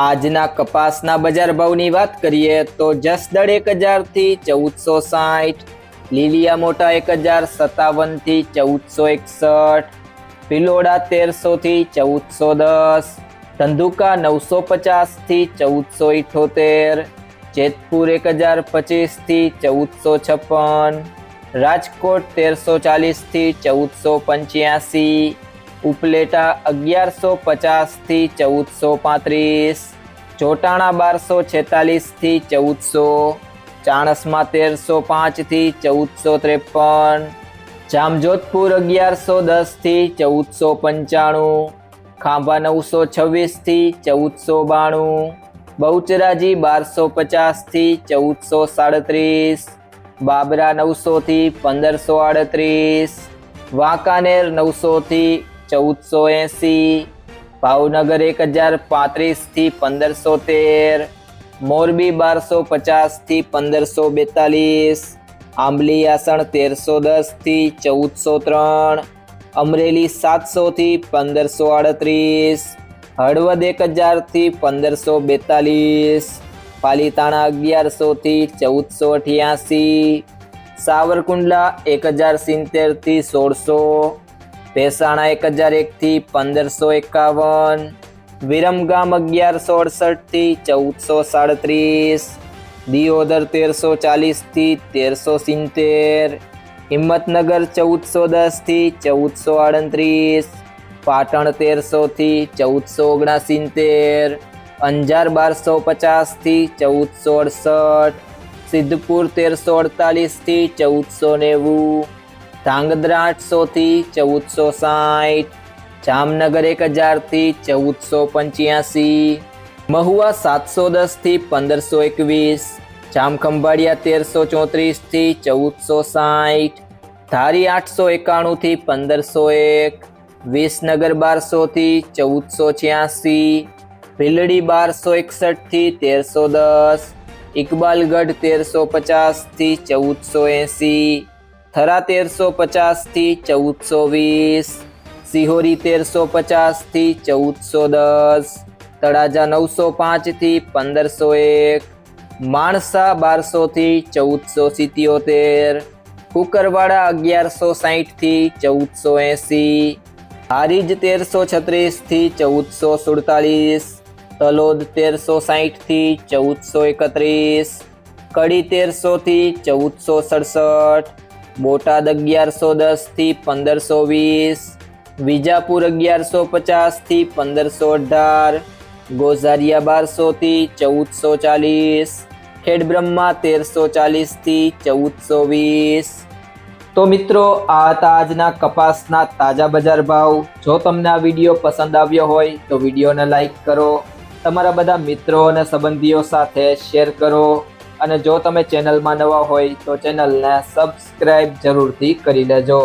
આજના કપાસના બજાર ભાવની વાત કરીએ તો જસદળ એક હજારથી ચૌદસો સાઠ, લીલિયા મોટા એક હજાર સત્તાવનથી ચૌદસો એકસઠ પિલોડા તેરસોથી ચૌદસો દસ, ધંધુકા નવસો પચાસથી ચૌદસો ઇઠોતેર, જેતપુર એક હજાર પચીસથી ચૌદસો છપ્પન, રાજકોટ તેરસો ચાલીસથી ચૌદસો પંચ્યાસી ઉપલેટા અગિયારસો પચાસથી ચૌદસો પાંત્રીસ જોટાણા બારસો છેતાલીસથી ચૌદસો, ચાણસમાં તેરસો પાંચથી ચૌદસો ત્રેપન, જામજોધપુર અગિયારસો દસથી ચૌદસો પંચાણું, ખાંભા નવસો છવ્વીસથી ચૌદસો બાણું, બહુચરાજી બારસો પચાસથી ચૌદસો સાડત્રીસ, બાબરા નવસોથી પંદરસો આડત્રીસ, વાંકાનેર નવસોથી ચૌદસો એંસી, ભાવનગર એક હજાર પાંત્રીસથી પંદરસો તેર, મોરબી બારસો પચાસથી પંદરસો બેતાલીસ, આંબલી આસણ તેરસો દસથી ચૌદસો ત્રણ, અમરેલી સાતસોથી પંદરસો આડત્રીસ, હળવદ એક હજારથી પંદરસો બેતાલીસ, પાલીતાણા અગિયારસોથી ચૌદસો અઠ્યાસી, સાવરકુંડલા એક હજાર સિત્તેરથી સોળસો ભેસાણા એક હજાર એકથી પંદરસો એકાવન. વિરમગામ અગિયારસો અડસઠથી ચૌદસો સાડત્રીસ. દિયોદર તેરસો ચાલીસથી તેરસો સિત્તેર. હિંમતનગર ચૌદસો દસથી ચૌદસો આડત્રીસ. પાટણ તેરસોથી ચૌદસો ઓગણસિત્તેર. અંજાર બારસો પચાસથી ચૌદસો અડસઠ. સિદ્ધપુર તેરસો અડતાલીસથી ચૌદસો નેવું. ધાંગધ્રા આઠસોથી ચૌદસો સાઠ, જામનગર એક હજારથી ચૌદસો પંચ્યાસી, મહુવા સાતસો દસથી પંદરસો એકવીસ, જામખંભાળિયા તેરસો ચોત્રીસથી ચૌદસો સાઠ, ધારી આઠસો એકાણુંથી પંદરસો એક, વિસનગર બારસોથી ચૌદસો છ્યાસી, ભીલડી બારસો એકસઠથી તેરસો દસ, ઇકબાલગઢ તેરસો પચાસથી ચૌદસો એંસી થરા તેરસો પચાસથી ચૌદસો વીસ. સિહોરી તેરસો પચાસથી ચૌદસો દસ. તળાજા નવસો પાંચથી પંદરસો એક. માણસા બારસોથી ચૌદસો સિત્યોતેર. કુકરવાડા અગિયારસો સાહીઠથી ચૌદસો એંસી. હારીજ તેરસો છત્રીસથી ચૌદસો સુડતાલીસ. તલોદ તેરસો સાહીઠથી ચૌદસો એકત્રીસ. કડી તેરસોથી ચૌદસો સડસઠ. બોટાદ અગિયારસો દસથી પંદરસો વીસ, વિજાપુર અગિયારસો પચાસથી પંદરસો અઢાર, ગોઝારિયા બારસોથી ચૌદસો ચાલીસ ખેડબ્રહ્મા તેરસો ચાલીસથી ચૌદસો વીસ. તો મિત્રો, આ હતા આજના કપાસના તાજા બજાર ભાવ. જો તમને આ વીડિયો પસંદ આવ્યો હોય, તો વિડીયોને લાઈક કરો. તમારા બધા મિત્રો અને સંબંધીઓ સાથે શેર કરો. અને જો તમે ચેનલમાં નવા હોય તો ચેનલને સબસ્ક્રાઇબ જરૂરથી કરી લેજો.